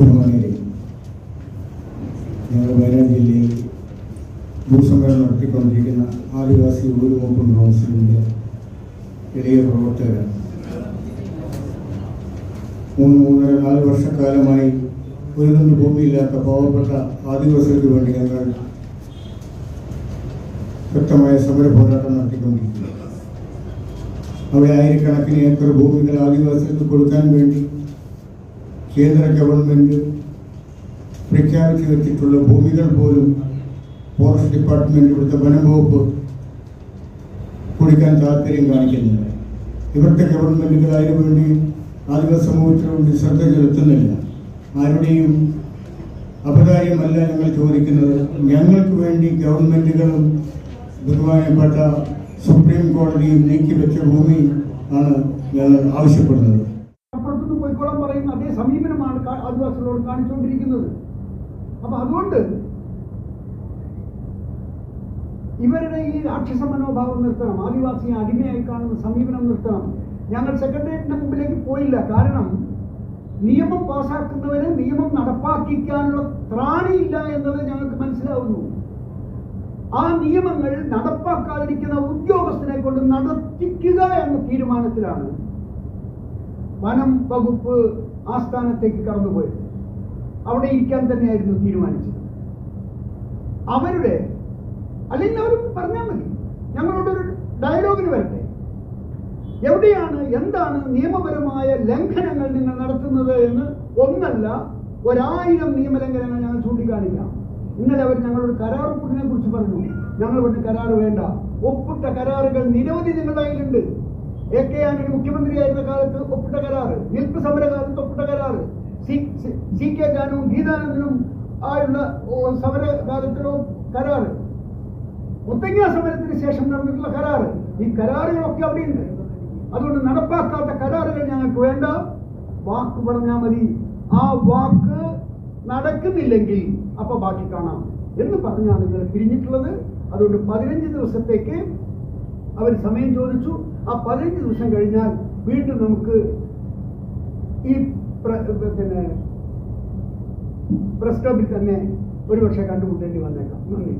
ഒരു മന്ത്രി ഞങ്ങൾ വയനാട് ജില്ലയിൽ ഭൂസമ്മേളനം നടത്തിക്കൊണ്ടിരിക്കുന്ന ആദിവാസി ഊരുമോക്കും കൗൺസിലിന്റെ വലിയ പ്രവർത്തകരാണ്. മൂന്ന് മൂന്നര നാല് വർഷക്കാലമായി ഒരു തുണ്ട് ഭൂമിയില്ലാത്ത പാവപ്പെട്ട ആദിവാസികൾക്ക് വേണ്ടി ഞങ്ങൾ ശക്തമായ സമര പോരാട്ടം നടത്തിക്കൊണ്ടിരിക്കുന്നു. അവിടെ ആയിരക്കണക്കിന് ഏക്കർ ഭൂമികൾ ആദിവാസികൾക്ക് കൊടുക്കാൻ വേണ്ടി കേന്ദ്ര ഗവൺമെന്റ് പ്രഖ്യാപിച്ചു വെച്ചിട്ടുള്ള ഭൂമികൾ പോലും ഫോറസ്റ്റ് ഡിപ്പാർട്ട്മെന്റ് ഇവിടുത്തെ വനംവകുപ്പ് കുടിക്കാൻ താല്പര്യം കാണിക്കുന്നില്ല. ഇവിടുത്തെ ഗവൺമെന്റുകൾ അതിനുവേണ്ടി ആദിവാസി സമൂഹത്തിന് വേണ്ടി ശ്രദ്ധ ചെലുത്തുന്നില്ല. ആരുടെയും അപകാര്യമല്ല ഞങ്ങൾ ചോദിക്കുന്നത്. ഞങ്ങൾക്ക് വേണ്ടി ഗവൺമെന്റുകളും ബഹുമാനപ്പെട്ട സുപ്രീം കോടതിയും നീക്കിവെച്ച ഭൂമി ആണ് ഞങ്ങൾ ആവശ്യപ്പെടുന്നത്. പോയിക്കോളാൻ പറയുന്ന അതേ സമീപനമാണ് ആദിവാസികളോട് കാണിച്ചുകൊണ്ടിരിക്കുന്നത്. അപ്പൊ അതുകൊണ്ട് ഇവരുടെ ഈ രാക്ഷസ മനോഭാവം നിർത്തണം. ആദിവാസിയെ അടിമയായി കാണുന്ന സമീപനം നിർത്തണം. ഞങ്ങൾ സെക്രട്ടേറിയറ്റിന്റെ മുമ്പിലേക്ക് പോയില്ല. കാരണം നിയമം പാസാക്കുന്നവരെ നിയമം നടപ്പാക്കിക്കാനുള്ള ത്രാണിയില്ല എന്നത് ഞങ്ങൾക്ക് മനസ്സിലാവുന്നു. ആ നിയമങ്ങൾ നടപ്പാക്കാതിരിക്കുന്ന ഉദ്യോഗസ്ഥനെ കൊണ്ട് നടത്തിക്കുക എന്ന തീരുമാനത്തിലാണ് വനം വകുപ്പ് ആസ്ഥാനത്തേക്ക് കടന്നുപോയത് അവിടെ ഇരിക്കാൻ തന്നെയായിരുന്നു തീരുമാനിച്ചത്. അവരുടെ അല്ലെങ്കിൽ അവർ പറഞ്ഞാൽ മതി. ഞങ്ങളോടൊരു ഡയലോഗിന് വരട്ടെ. എവിടെയാണ് എന്താണ് നിയമപരമായ ലംഘനങ്ങൾ നിങ്ങൾ നടത്തുന്നത് എന്ന് ഒന്നല്ല ഒരായിരം നിയമലംഘനങ്ങൾ ഞങ്ങൾ ചൂണ്ടിക്കാണിക്കാം ഇന്നലെ അവർ ഞങ്ങളോട് കരാർ കുറിച്ച് പറഞ്ഞു. ഞങ്ങൾ പറഞ്ഞു കരാർ വേണ്ട. ഒപ്പിട്ട കരാറുകൾ നിരവധി നിങ്ങളുടെ കയ്യിലുണ്ട്. എ കെ ആന്റണി മുഖ്യമന്ത്രിയായിരുന്ന കാലത്ത് ഒപ്പിട്ട കരാറ് നിൽപ്പ് സമര കാലത്ത് ഒപ്പിട്ട കരാറ് സി കെ ജാനുവും ഗീതാനന്ദനും ആയുള്ള സമര കരാറ്. മുത്തങ്ങ സമരത്തിന് ശേഷം നടന്നിട്ടുള്ള കരാറ്. ഈ കരാറുകളൊക്കെ അവിടെയുണ്ട്. അതുകൊണ്ട് നടപ്പാക്കാത്ത കരാറുകൾ ഞങ്ങൾക്ക് വേണ്ട. വാക്ക് പറഞ്ഞാൽ മതി. ആ വാക്ക് നടക്കുന്നില്ലെങ്കിൽ അപ്പൊ ബാക്കി കാണാം എന്ന് പറഞ്ഞാണ് നിങ്ങൾ പിരിഞ്ഞിട്ടുള്ളത്. അതുകൊണ്ട് പതിനഞ്ച് ദിവസത്തേക്ക് അവർ സമയം ചോദിച്ചു. ആ പതിനഞ്ച് ദിവസം കഴിഞ്ഞാൽ വീണ്ടും നമുക്ക് ഈ പിന്നെ പ്രസ് ക്ലബിൽ തന്നെ ഒരുപക്ഷെ കണ്ടുമുട്ടേണ്ടി വന്നേക്കാം. നന്ദി.